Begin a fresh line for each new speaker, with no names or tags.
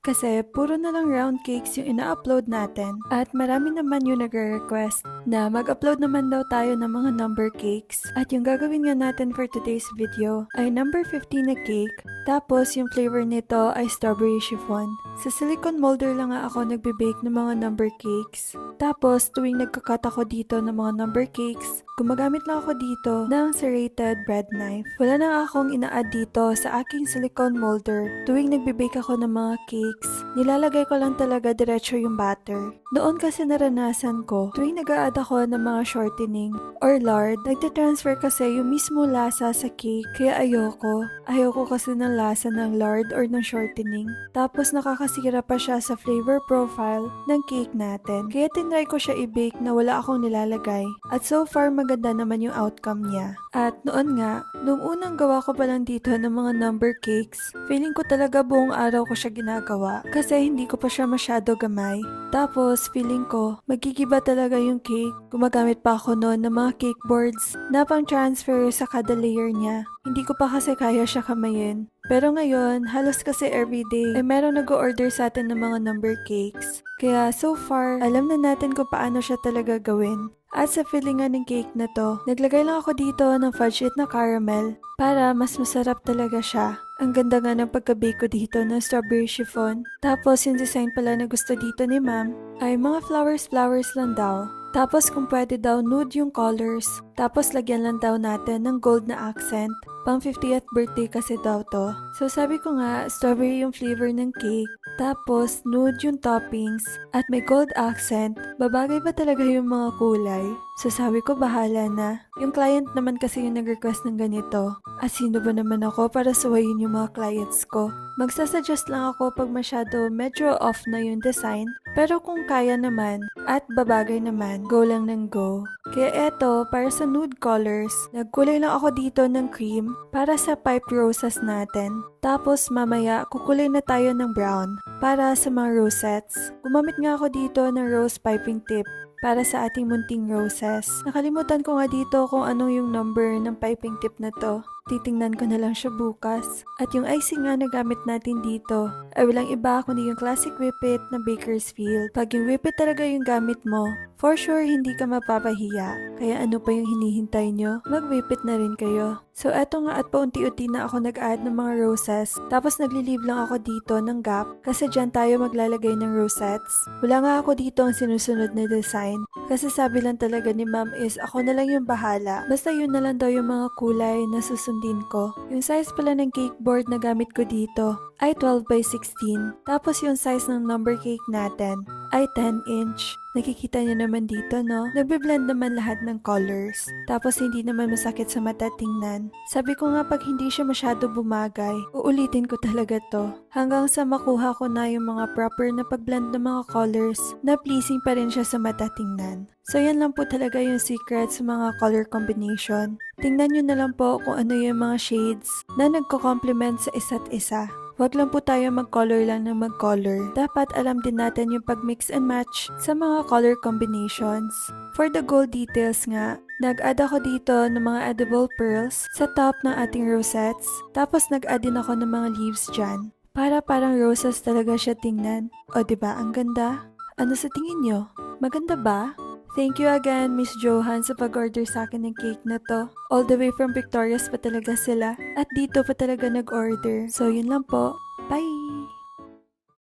Kasi puro na lang round cakes yung ina-upload natin. At marami naman yung nagre-request na mag-upload naman daw tayo ng mga number cakes. At yung gagawin nga natin for today's video ay number 15 na cake. Tapos yung flavor nito ay strawberry chiffon. Sa silicone molder lang nga ako nagbe-bake ng mga number cakes. Tapos tuwing nagkakat ako dito ng mga number cakes, gumagamit lang ako dito ng serrated bread knife. Wala na akong ina-add dito sa aking silicone molder tuwing nagbe-bake ako ng mga cakes. Nilalagay ko lang talaga diretso yung batter. Noon kasi naranasan ko, tuwing nag-a-add ako ng mga shortening or lard, nagte-transfer kasi yung mismo lasa sa cake. Kaya ayoko. Ayoko kasi ng lasa ng lard or ng shortening. Tapos nakakasira pa siya sa flavor profile ng cake natin. Kaya tinry ko siya i-bake na wala akong nilalagay. At so far maganda naman yung outcome niya. At noon nga, nung unang gawa ko pa lang dito ng mga number cakes, feeling ko talaga buong araw ko siya ginagawa. Kasi hindi ko pa siya masyado gamay. Tapos feeling ko, magigiba talaga yung cake. Gumagamit pa ako noon ng mga cake boards na pang transfer sa kada layer niya. Hindi ko pa kasi kaya siya kamayin. Pero ngayon, halos kasi everyday, ay meron nag-order sa atin ng mga number cakes. Kaya so far, alam na natin kung paano siya talaga gawin. At sa fillingan ng cake na to, naglagay lang ako dito ng fudge it na caramel para mas masarap talaga siya. Ang ganda nga ng pagka-bake ko dito ng strawberry chiffon. Tapos yung design pala na gusto dito ni ma'am ay mga flowers-flowers lang daw. Tapos kung pwede daw nude yung colors. Tapos lagyan lang daw natin ng gold na accent. Pang 50th birthday kasi daw to. So sabi ko nga, strawberry yung flavor ng cake. Tapos nude yung toppings. At may gold accent. Babagay ba talaga yung mga kulay? So sabi ko bahala na. Yung client naman kasi yung nag-request ng ganito. At sino ba naman ako para suwayin yung mga clients ko? Magsasuggest lang ako pag masyado medyo off na yung design. Pero kung kaya naman at babagay naman, go lang ng go. Kaya eto, para sa nude colors, nagkulay lang ako dito ng cream para sa pipe roses natin. Tapos mamaya, kukulay na tayo ng brown para sa mga rosettes. Gumamit nga ako dito ng rose piping tip para sa ating munting roses. Nakalimutan ko nga dito kung ano yung number ng piping tip na to. Titingnan ko na lang siya bukas. At yung icing nga na gamit natin dito ay walang iba kundi yung classic whippet na Bakersfield. Pag yung whippet talaga yung gamit mo, for sure hindi ka mapapahiya. Kaya ano pa yung hinihintay nyo? Mag-whippet na rin kayo. So eto nga at paunti-unti na ako nag-add ng mga roses. Tapos nagli-leave lang ako dito ng gap kasi dyan tayo maglalagay ng rosettes. Wala nga ako dito ang sinusunod na design. Kasi sabi lang talaga ni ma'am is ako na lang yung bahala. Basta yun na lang daw yung mga kulay na susundin ko. Yung size pala ng cake board na gamit ko dito ay 12 by 16. Tapos yung size ng number cake natin ay 10 inch. Nakikita niyo naman dito, no? Nagbe-blend naman lahat ng colors. Tapos hindi naman masakit sa mata tingnan. Sabi ko nga pag hindi siya masyado bumagay, uulitin ko talaga to. Hanggang sa makuha ko na yung mga proper na pag-blend ng mga colors na pleasing pa rin siya sa mata tingnan. So yan lang po talaga yung secret sa mga color combination. Tingnan nyo na lang po kung ano yung mga shades na nagko-complement sa isa't isa. Huwag lang po tayo mag-color lang ng mag-color. Dapat alam din natin yung pag-mix and match sa mga color combinations. For the gold details nga, nag-add ako dito ng mga edible pearls sa top ng ating rosettes. Tapos nag-add din ako ng mga leaves dyan. Para parang roses talaga siya tingnan. O ba diba, ang ganda? Ano sa tingin nyo? Maganda ba? Thank you again, Miss Johan, sa pag-order sa akin ng cake na to. All the way from Victoria's pa talaga sila. At dito pa talaga nag-order. So, yun lang po. Bye!